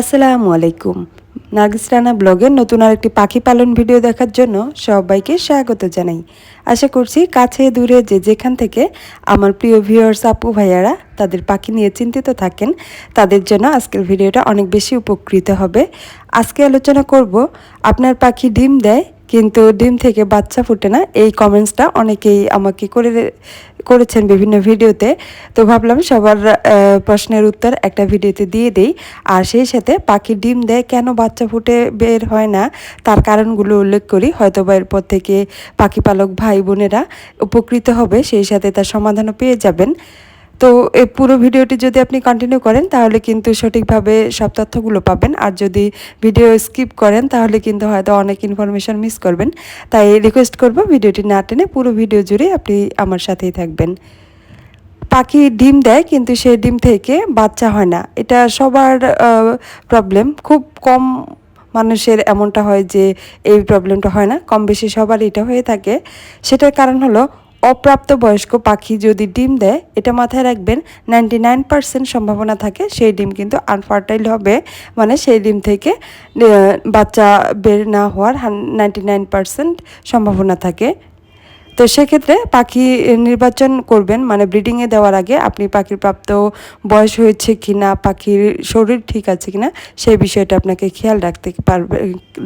আসসালামু আলাইকুম। নার্গিস রানা ব্লগের নতুন আরেকটি পাখি পালন ভিডিও দেখার জন্য সবাইকে স্বাগত জানাই। আশা করছি কাছে, দূরে, যে যেখান থেকে আমার প্রিয় ভিউয়ার্স আপু, ভাইয়ারা তাদের পাখি নিয়ে চিন্তিত থাকেন, তাদের জন্য আজকের ভিডিওটা অনেক বেশি উপকৃত হবে। আজকে আলোচনা করব, আপনার পাখি ডিম দেয়, কিন্তু ডিম থেকে বাচ্চা ফুটে না, এই কমেন্টসটা অনেকেই আমাকে করে করেছেন বিভিন্ন ভিডিওতে, তো ভাবলাম সবার প্রশ্নের উত্তর একটা ভিডিওতে দিয়ে দেই। আর সেই সাথে পাখি ডিম দেয় কেন বাচ্চা ফুটে বের হয় না? তার কারণগুলো উল্লেখ করি। হয়তো বা এরপর থেকে পাখি পালক ভাই বোনেরা উপকৃত হবে, সেই সাথে তার সমাধানও পেয়ে যাবেন। তো এই পুরো ভিডিওটি যদি আপনি কন্টিনিউ করেন, তাহলে কিন্তু সঠিকভাবে সব তথ্যগুলো পাবেন। আর যদি ভিডিও স্কিপ করেন, তাহলে কিন্তু হয়তো অনেক ইনফরমেশন মিস করবেন। তাই রিকোয়েস্ট করব ভিডিওটি না টেনে পুরো ভিডিও জুড়ে আপনি আমার সাথেই থাকবেন। পাখি ডিম দেয়, কিন্তু সেই ডিম থেকে বাচ্চা হয় না। এটা সবার প্রবলেম খুব কম মানুষের এমনটা হয় যে এই প্রবলেমটা হয় না। কম বেশি সবার এটা হয়ে থাকে। সেটার কারণ হলো অপ্রাপ্তবয়স্ক পাখি যদি ডিম দেয়, এটা মাথায় রাখবেন নাইনটি নাইন পার্সেন্ট সম্ভাবনা থাকে সেই ডিম কিন্তু আনফার্টাইল হবে। মানে সেই ডিম থেকে বাচ্চা বের না হওয়ার নাইনটি নাইন পার্সেন্ট সম্ভাবনা থাকে। তো সেক্ষেত্রে পাখি নির্বাচন করবেন মানে ব্রিডিংয়ে দেওয়ার আগে আপনি পাখির প্রাপ্ত বয়স হয়েছে কি না পাখির শরীর ঠিক আছে কি না সেই বিষয়টা আপনাকে খেয়াল রাখতে পারবে,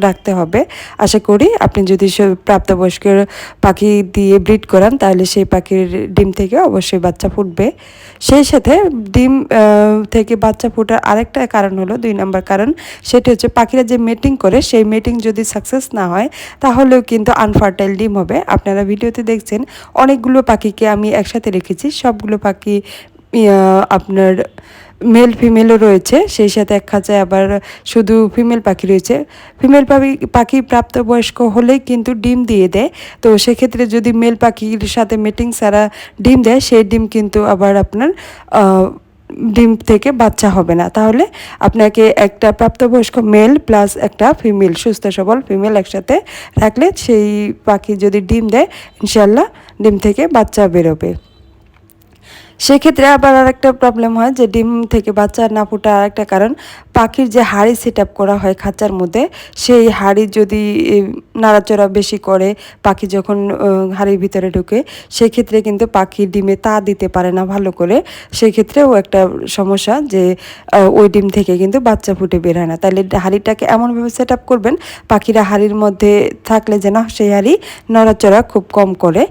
রাখতে হবে। আশা করি আপনি যদি প্রাপ্তবয়স্ক পাখি দিয়ে ব্রিড করান, তাহলে সেই পাখির ডিম থেকে অবশ্যই বাচ্চা ফুটবে। সেই সাথে ডিম থেকে বাচ্চা ফোটার আরেকটা কারণ হলো দুই নম্বর কারণ, সেটা হচ্ছে পাখিরা যে মেটিং করে, সেই মেটিং যদি সাকসেস না হয়, তাহলেও কিন্তু আনফার্টাইল ডিম হবে। আপনারা ভিডিওতে দেখছেন, অনেকগুলো পাখিকে আমি একসাথে রেখেছি। সবগুলো পাখি আপনার মেল ফিমেলও রয়েছে। সেই সাথে এক খাঁচায় আবার শুধু ফিমেল পাখি রয়েছে। ফিমেল পাখি পাখি প্রাপ্তবয়স্ক হলেই কিন্তু ডিম দিয়ে দেয়। তো সেক্ষেত্রে যদি মেল পাখির সাথে মিটিং সারা ডিম দেয়, সেই ডিম কিন্তু আবার আপনার ডিম থেকে বাচ্চা হবে না। তাহলে আপনাকে একটা প্রাপ্তবয়স্ক মেল প্লাস একটা ফিমেল সুস্থ সবল ফিমেল একসাথে রাখলে সেই পাখি যদি ডিম দেয় ইনশাল্লাহ ডিম থেকে বাচ্চা বেরোবে। সেক্ষেত্রে আবার আরেকটা প্রবলেম হয় যে ডিম থেকে বাচ্চা না ফোটার আরেকটা কারণ, পাখির যে হাড়ি সেট আপ করা হয় খাঁচার মধ্যে, সেই হাড়ি যদি নাড়াচড়া বেশি করে, পাখি যখন হাড়ির ভিতরে ঢুকে, সেক্ষেত্রে কিন্তু পাখি ডিমে তা দিতে পারে না ভালো করে। সেক্ষেত্রেও একটা সমস্যা যে ওই ডিম থেকে কিন্তু বাচ্চা ফুটে বের হয় না। তাহলে হাড়িটাকে এমনভাবে সেট আপ করবেন, পাখিরা হাড়ির মধ্যে থাকলে যেন সেই হাড়ি নড়াচড়া খুব কম করে।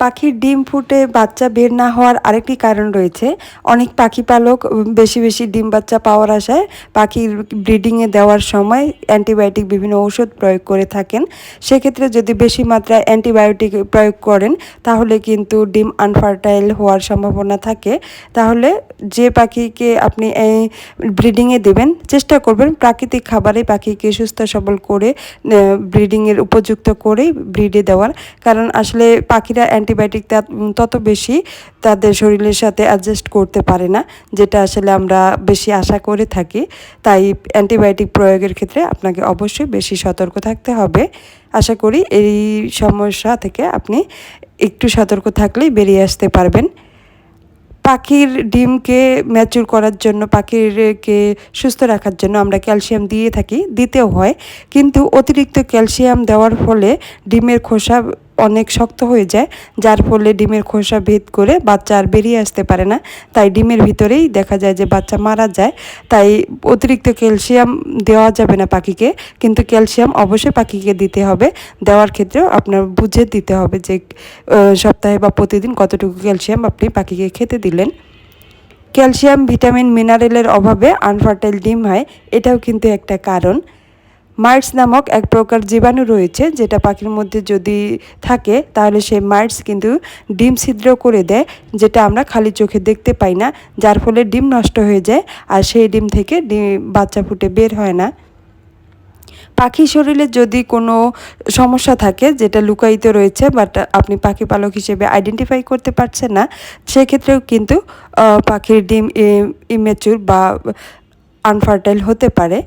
পাখির ডিম ফুটে বাচ্চা বের না হওয়ার আরেকটি কারণ রয়েছে। অনেক পাখি পালক বেশি বেশি ডিম বাচ্চা পাওয়ার আশায় পাখির ব্রিডিংয়ে দেওয়ার সময় অ্যান্টিবায়োটিক বিভিন্ন ঔষধ প্রয়োগ করে থাকেন। সেক্ষেত্রে যদি বেশি মাত্রায় অ্যান্টিবায়োটিক প্রয়োগ করেন, তাহলে কিন্তু ডিম আনফার্টাইল হওয়ার সম্ভাবনা থাকে। তাহলে যে পাখিকে আপনি ব্রিডিংয়ে দেবেন, চেষ্টা করবেন প্রাকৃতিক খাবারে পাখিকে সুস্থ সবল করে ব্রিডিংয়ের উপযুক্ত করেই ব্রিডে দেওয়ার। কারণ আসলে পাখিরা অ্যান্টিবায়োটিক তত বেশি তাদের শরীরের সাথে অ্যাডজাস্ট করতে পারে না, যেটা আসলে আমরা বেশি আশা করে থাকি। তাই অ্যান্টিবায়োটিক প্রয়োগের ক্ষেত্রে আপনাকে অবশ্যই বেশি সতর্ক থাকতে হবে। আশা করি এই সমস্যা থেকে আপনি একটু সতর্ক থাকলেই বেরিয়ে আসতে পারবেন। পাখির ডিমকে ম্যাচুর করার জন্য, পাখিরকে সুস্থ রাখার জন্য আমরা ক্যালসিয়াম দিয়ে থাকি, দিতেও হয়। কিন্তু অতিরিক্ত ক্যালসিয়াম দেওয়ার ফলে ডিমের খোসা অনেক শক্ত হয়ে যায়, যার ফলে ডিমের খোসা ভেদ করে বাচ্চা আর বেরিয়ে আসতে পারে না। তাই ডিমের ভিতরেই দেখা যায় যে বাচ্চা মারা যায়। তাই অতিরিক্ত ক্যালসিয়াম দেওয়া যাবে না পাখিকে, কিন্তু ক্যালসিয়াম অবশ্যই পাখিকে দিতে হবে। দেওয়ার ক্ষেত্রেও আপনার বুঝে দিতে হবে যে সপ্তাহে বা প্রতিদিন কতটুকু ক্যালসিয়াম আপনি পাখিকে খেতে দিলেন। ক্যালসিয়াম, ভিটামিন, মিনারেলের অভাবে আনফার্টাইল ডিম হয়, এটাও কিন্তু একটা কারণ। মাইটস নামক এক প্রকার জীবাণু রয়েছে যেটা পাখির মধ্যে যদি থাকে, তাহলে সেই মাইটস কিন্তু ডিম ছিদ্র করে দেয়, যেটা আমরা খালি চোখে দেখতে পাই না, যার ফলে ডিম নষ্ট হয়ে যায় আর সেই ডিম থেকে ডিম বাচ্চা ফুটে বের হয় না। পাখি শরীরে যদি কোনো সমস্যা থাকে, যেটা লুকায়িত রয়েছে বাট আপনি পাখি পালক হিসেবে আইডেন্টিফাই করতে পারছেন না, সেক্ষেত্রেও কিন্তু পাখির ডিম ইমেচুর বা আনফার্টাইল হতে পারে।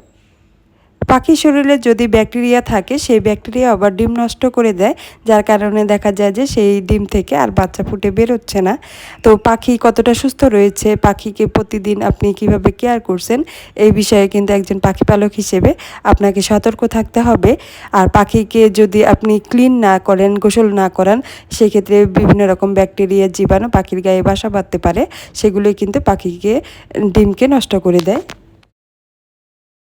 পাখির শরীরে যদি ব্যাকটেরিয়া থাকে, সেই ব্যাকটেরিয়া আবার ডিম নষ্ট করে দেয়। যার কারণে দেখা যায় যে সেই ডিম থেকে আর বাচ্চা ফুটে বেরোচ্ছে না। তো পাখি কতটা সুস্থ রয়েছে, পাখিকে প্রতিদিন আপনি কীভাবে কেয়ার করছেন, এই বিষয়ে কিন্তু একজন পাখি পালক হিসেবে আপনাকে সতর্ক থাকতে হবে। আর পাখিকে যদি আপনি ক্লিন না করেন, গোসল না করান, সেক্ষেত্রে বিভিন্ন রকম ব্যাকটেরিয়া, জীবাণু পাখির গায়ে বাসা বাঁধতে পারে। সেগুলোই কিন্তু পাখিকে ডিমকে নষ্ট করে দেয়।